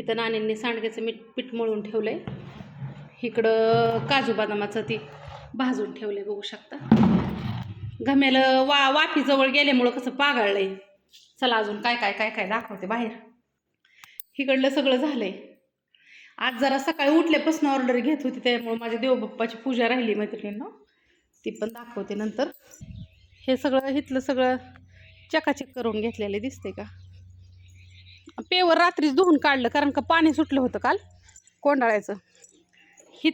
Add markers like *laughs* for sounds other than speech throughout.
इथं नाण्यांनी सांडग्याचं मीठ पीठ मळून आहे इकडं काजू बदामाचं ती भाजून ठेवलं आहे बघू शकता. घम्याला वा वाफीजवळ गेल्यामुळं कसं पागाळलं आहे चला अजून काय काय काय काय दाखवते बाहेर. इकडलं सगळं झालं आहे आज जरा सकाळी उठल्यापासून ऑर्डर घेत होती त्यामुळे माझ्या देवबाप्पाची पूजा राहिली मैत्रिणींना. ती पण दाखवते नंतर. हे सगळं इथलं सगळं चकाचक करून घेतलेले दिसते का? पेवर रात्रीच धुवून काढलं कारण का पाणी सुटलं होतं काल कोंडाळ्याचं.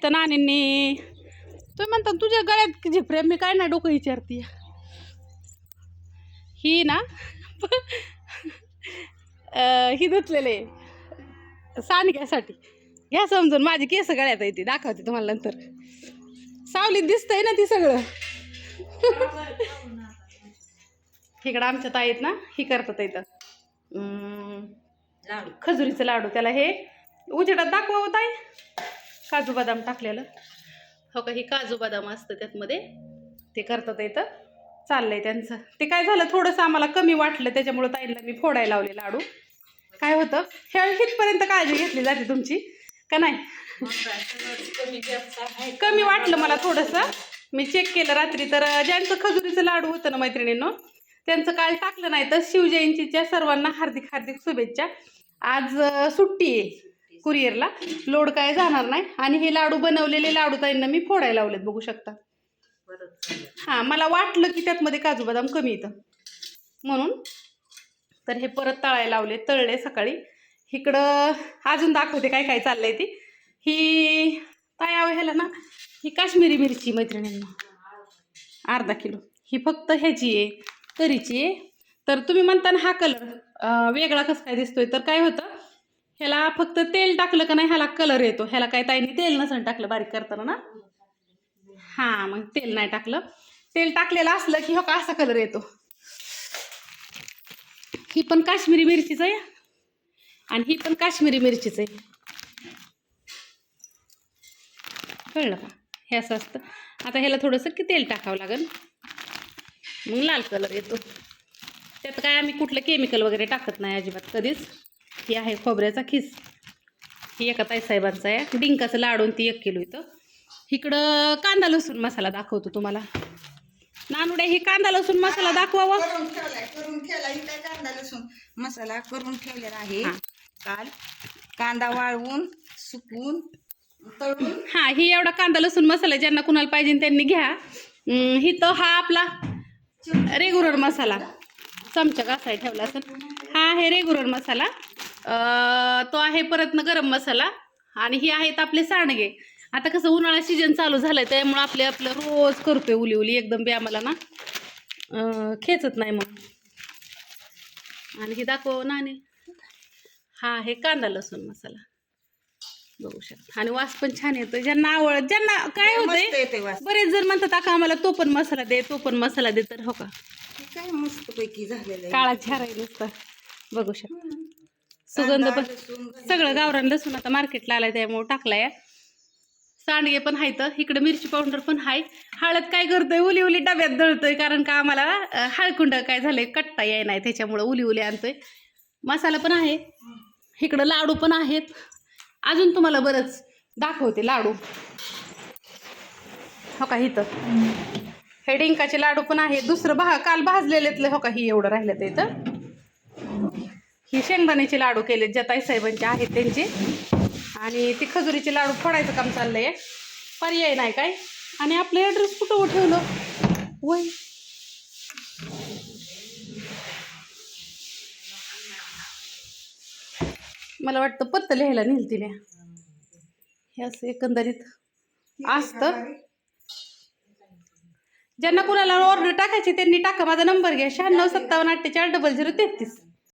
तर नानींनी तुम्ही म्हणता तुझ्या गळ्यात जे प्रेम मी काय ना डोकं विचारते ही ना ही धुतलेले सांडग्यासाठी घ्या समजून माझी केस गळ्यात आहे ती दाखवते तुम्हाला नंतर. सावलीत दिसतंय ना ती सगळं. *laughs* इकडं आमच्या ताईत ना ही करतात इथं. लाडू. खजुरीचं लाडू त्याला हे उजेडात दाखवा होत आहे काजू बदाम टाकलेलं. हो का हे काजू बदाम असतं त्यातमध्ये? ते करतात इथं. चाललंय त्यांचं. ते काय झालं थोडंसं आम्हाला कमी वाटलं त्याच्यामुळं ताईंना मी फोडायला लावले लाडू. काय होतं हे हितपर्यंत काळजी घेतली जाते तुमची का नाही? कमी वाटलं मला थोडंसं. मी चेक केलं रात्री तर ज्यांचं खजुरीचं लाडू होतं ना मैत्रिणींनो त्यांचं काल टाकलं नाही तर शिवजयंतीच्या सर्वांना हार्दिक हार्दिक शुभेच्छा. आज सुट्टी आहे कुरिअरला. लोड काय जाणार नाही. आणि हे लाडू बनवलेले लाडू ताईंना मी फोडायला लावलेत बघू शकता. परत हां मला वाटलं की त्यातमध्ये काजू बदाम कमी येतं. म्हणून तर हे परत तळायला लावले तळले सकाळी. इकडं अजून दाखवते काय काय चाललंय ती. ही तायावं ह्याला ना? ही काश्मीरी मिरची मैत्रिणींना. अर्धा किलो. ही फक्त ह्याची आहे. तरीची. तर तुम्ही म्हणता ना हा कलर वेगळा कसं काय दिसतोय? तर काय होतं? ह्याला फक्त तेल टाकलं का नाही ह्याला कलर येतो. ह्याला काय ताईने तेल नसन टाकलं बारीक करताना ना? हां मग तेल नाही टाकलं. तेल टाकलेलं असलं की हो का असा कलर येतो. ही पण काश्मीरी मिरचीच आहे. आणि ही पण काश्मीरी मिरचीच आहे. कळलं का? हे असं असतं. आता ह्याला थोडंसं की तेल टाकावं लागेल. मग लाल कलर येतो. त्यात काय आम्ही कुठलं केमिकल वगैरे टाकत नाही अजिबात कधीच. ही आहे खोबऱ्याचा खिस. ही एका ताईसाहेबांचा आहे. डिंकाचं लाडून ती एक किलो इथं. इकडं कांदा लसूण मसाला दाखवतो तुम्हाला. नानुड्या ही कांदा लसूण मसाला दाखवावा. करून ठेवलाय करून ठेवला ही काय कांदा लसूण मसाला करून ठेवलेला आहे. हा. काल कांदा वाळवून सुकवून तळून. हा ही एवढा कांदा लसूण मसाला ज्यांना कुणाला पाहिजे त्यांनी घ्या. ही तर हा आपला रेग्युलर मसाला. चमचा आहे ठेवला असेल. हा आहे रेग्युलर मसाला. तो आहे परतनं गरम मसाला. आणि हे आहेत आपले सांडगे. आता कसं उन्हाळा सीजन चालू झालाय त्यामुळे आपले आपलं रोज करतोय उली उली एकदम बी आम्हाला ना. खेचत नाही मग. आणि हे दाखव नाणे. हा आहे कांदा लसूण मसाला. बघू शकता. आणि वास पण छान येतो ज्यांना आवड ज्यांना काय होतंय बरेच जण म्हणतात आता आम्हाला तो पण मसाला दे तो पण मसाला दे. तर हो का? काय मस्त पैकी झालेलं काळा झारा नुसता. बघू शकता. सुगंध पण सगळं गावरान लसूण आता मार्केटला आलाय त्यामुळे टाकलाय. सांडगे पण आहेत इकडे मिरची पावडर पण आहे हळद काय करतोय? उली उली डब्यात दळतोय. कारण का आम्हाला हळकुंड काय झालंय? कट्टा याय नाही. त्याच्यामुळं उली उली आणतोय. मसाला पण आहे. इकडं लाडू पण आहेत. अजून तुम्हाला बरंच दाखवते लाडू. हो का इथं? हे डिंकाचे लाडू पण आहे दुसरं भा काल भाजलेलेतले हो का ही एवढं राहिलं ते इथं? ही शेंगदाण्याचे लाडू केले जताई साहेबांचे आहेत त्यांचे. आणि ते खजुरीचे लाडू फोडायचं काम चाललंय. पर्याय नाही काय? आणि आपलं ॲड्रेस कुठं ठेवलं? वय. मला वाटतं पत्त लिहायला नेल तिने. हे असं एकंदरीत असतं. ज्यांना कुणाला ऑर्डर टाकायची त्यांनी टाका. माझा नंबर घ्या. शहाण्णव सत्तावन्न अठ्ठेचाळीस डबल झिरो तेहतीस.